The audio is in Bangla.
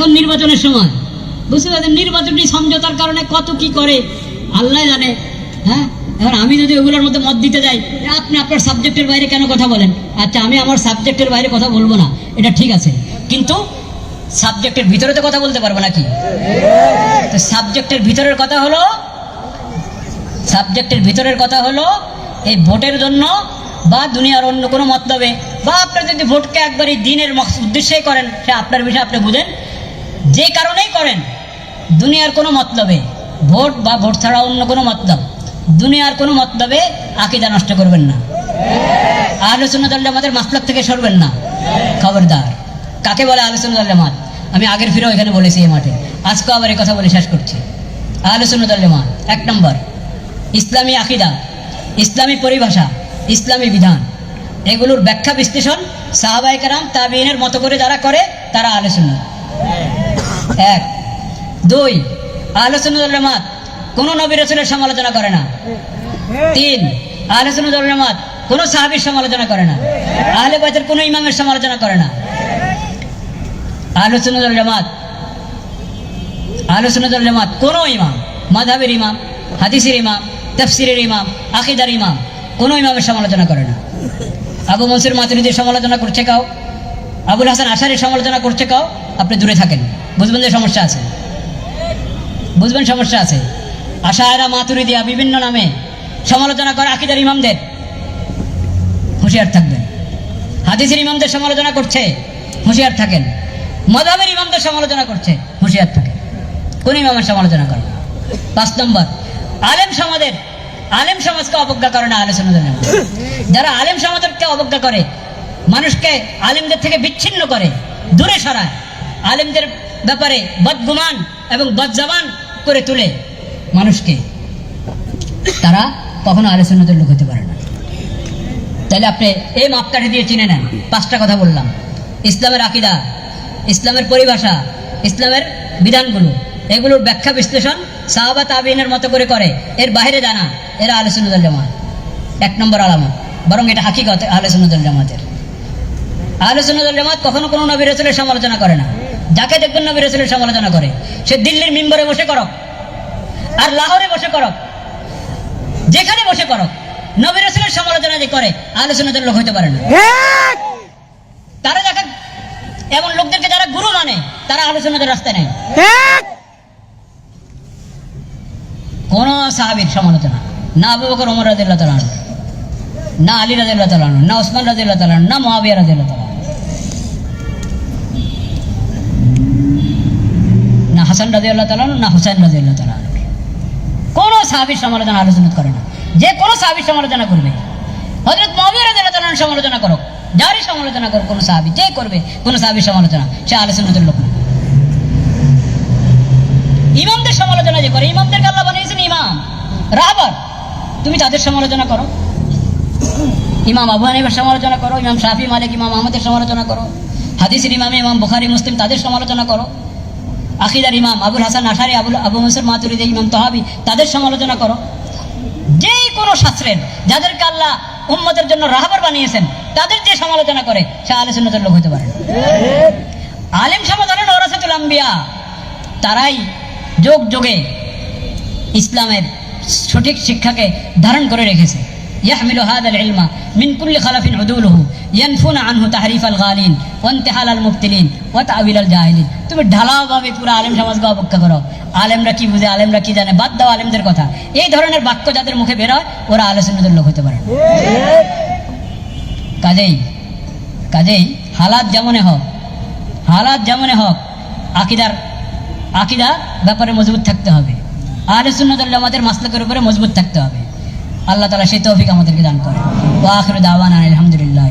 এখন নির্বাচনের সময়। বুঝতে পারছেন? নির্বাচনটি সমঝোতার কারণে কত কি করে? আল্লাহ জানে। হ্যাঁ? এবার আমি যদি ওগুলোর মধ্যে মত দিতে যাই, আপনি আপনার সাবজেক্টের বাইরে কেন কথা বলেন? আচ্ছা আমি আমার সাবজেক্টের বাইরে কথা বলব না। এটা ঠিক আছে। কিন্তু সাবজেক্টের ভিতরে তো কথা বলতে পারব নাকি? তো সাবজেক্টের ভিতরের কথা হলো সাবজেক্টের ভিতরের কথা হলো, এই ভোটের জন্য বা দুনিয়ার অন্য কোনো মতলবে বা আপনার যদি ভোটকে একবারই দিনের উদ্দেশ্যেই করেন, সে আপনার বিষয়ে আপনি বুঝেন। যে কারণেই করেন, দুনিয়ার কোনো মতলবে ভোট বা ভোট ছাড়া অন্য কোনো মতলব, দুনিয়ার কোনো মতলবে আকিদা নষ্ট করবেন না। আলোচনা দল আমাদের মাসলাক থেকে সরবেন না। খবরদার। কাকে বলে আলোচনা দল জামাত? আমি আগের ফিরেও এখানে বলেছি এই মাঠে। আজকেও আবার এই কথা বলে শেষ করছি। আলোচনা দল জামাত, এক নম্বর, ইসলামী আকিদা, ইসলামী পরিভাষা, ইসলামী বিধান। এগুলোর ব্যাখ্যা বিশ্লেষণ সাহাবাই কারাম তাবিনের মতো করে যারা করে, তারা আলোচনা এক। দুই আলোচনা দল জামাত, কোনো নবী রসুলের সমালোচনা করে না। তিন আলোচনা দল জামাত, কোনো সাহাবির সমালোচনা করে না। আহলে বাইতের কোনো ইমামের সমালোচনা করে না। আলোচনা দল জামাত আলোচনা দল জামাত কোনো ইমাম মাধাবের ইমাম, হাদিসের ইমাম, তফসিরের ইমাম, আকিদার ইমাম, কোনো ইমামের সমালোচনা করে না। আবু মনসুর মাতুরিদের সমালোচনা করছে কাও। আবুল হাসান আশারের সমালোচনা করছে, কাও, আপনি দূরে থাকেন। বুঝবেন যে সমস্যা আছে। বুঝবেন সমস্যা আছে। আশায়রা মাতুরিদিয়া বিভিন্ন নামে সমালোচনা করে আকিদার ইমামদের হুঁশিয়ার থাকবেন। হাদিসের ইমামদের সমালোচনা করছে, হুঁশিয়ার থাকেন। মদাবের ইমামদের সমালোচনা করছে, হুঁশিয়ার থাকেন। কোন ইমামের সমালোচনা করে না? পাঁচ নম্বর, আলেম সমাজের, আলেম সমাজকে অবজ্ঞা করে না আলোচনা যারা আলেম সমাজকে অবজ্ঞা করে মানুষকে আলেমদের থেকে বিচ্ছিন্ন করে, দূরে সরায়। আলেমদের ব্যাপারে বদগুমান এবং বদজবান করে তুলে মানুষকে। তারা কখনো আলোচনাদের লোক হতে পারে না। তাহলে আপনি এই মাপকাঠি দিয়ে চিনে নেন। পাঁচটা কথা বললাম। ইসলামের আকিদা, ইসলামের পরিভাষা, ইসলামের বিধানগুলো, এগুলোর ব্যাখ্যা বিশ্লেষণ সাহাবা তাবিনের মতো করে করে। এর বাইরে জানা, এরা আলোচনাদল জামাত। এক নম্বর আলামত। বরং এটা হাকিকত আলোচনাদল জামাতের। আলোচনাদল জামাত কখনো কোনো নবী রসুলের সমালোচনা করে না। যাকে দেখবেন নবী রসুলের সমালোচনা করে। সে দিল্লির মিম্বরে বসে করক আর লাহোরে বসে করক যেখানে বসে করো নবী রসুলের সমালোচনা যে করে আলোচনাদের লোক হতে পারে না। তারা দেখেন এমন লোকদেরকে যারা গুরু মানে তারা আলোচনাদের রাস্তায় নেয় কোন সাহাবির সমালোচনা না। আবু বকর ওমর রাদিল্লাহ তাআলা না আলী রাদিল্লাহ তাআলা না ওসমান রাদিল্লাহ তাআলা না মুয়াবিয়া রাদিল্লাহ তাআলা হাসান রাদিল্লাহ আল্লাহ আনহু, না হুসাইন রাদিল্লাহ আল্লাহ আনহু। কোন সাহাবির সমালোচনা আলোচনা করে না। যে কোনো সাহাবির সমালোচনা করবে। হজরত মহাবীর রাদিয়াল্লাহু সমালোচনা করো যারই সমালোচনা করো কোনো সাহাবি যে করবে কোনো সাহাবির সমালোচনা সে আলোচনাদের লোক না। ইমামদের সমালোচনা যে করে ইমামদেরকে আল্লাহ বানিয়েছেন ইমাম। রাবার তুমি তাদের সমালোচনা করো। ইমাম আবু হানিফার সমালোচনা করো ইমাম শাফি মালিক ইমাম আহমদের সমালোচনা করো। হাদিসের ইমামে ইমাম বুখারি মুসলিম তাদের সমালোচনা করো। আকিদার ইমাম আবুল হাসান আশারি, আবুল আবু মনসুর মাতুরিদি ইমাম তহাবি, তাদের সমালোচনা করো। যে কোনো শাস্ত্রের যাদেরকে আল্লাহ উম্মতের জন্য রাহাবার বানিয়েছেন, তাদের যে সমালোচনা করে, সে আলোচনাদের লোক হতে পারে আলেম হলেন ওরাসাতুল আম্বিয়া। তারাই যোগ যোগে ইসলামের সঠিক শিক্ষাকে ধারণ করে রেখেছে। يحمل هذا العلم من كل خلف عدوله ينفون عنه تحريف الغالين وانتحال المبتلين وتأويل الجاهلين তুমি ঢালাও ভাবে পুরো আলেম সমাজকে অপেক্ষা করো আলেমরা কি বুঝে আলেমরা কি জানে বাদ দাও আলেমদের কথা এই ধরনের বাক্য যাদের মুখে বের হয় ওরা আলোচনাদের লোক হতে পারে না। কাজেই কাজেই হালাত যেমনে হোক হালাত যেমনে হোক আকিদার আকিদা ব্যাপারে মজবুত থাকতে হবে আর সুন্নতুল্লাহ আমাদের মাসলাকের উপরে মজবুত থাকতে হবে আল্লাহ তালা সেই তৌফিক আমাদেরকে দান করে আলহামদুলিল্লাহ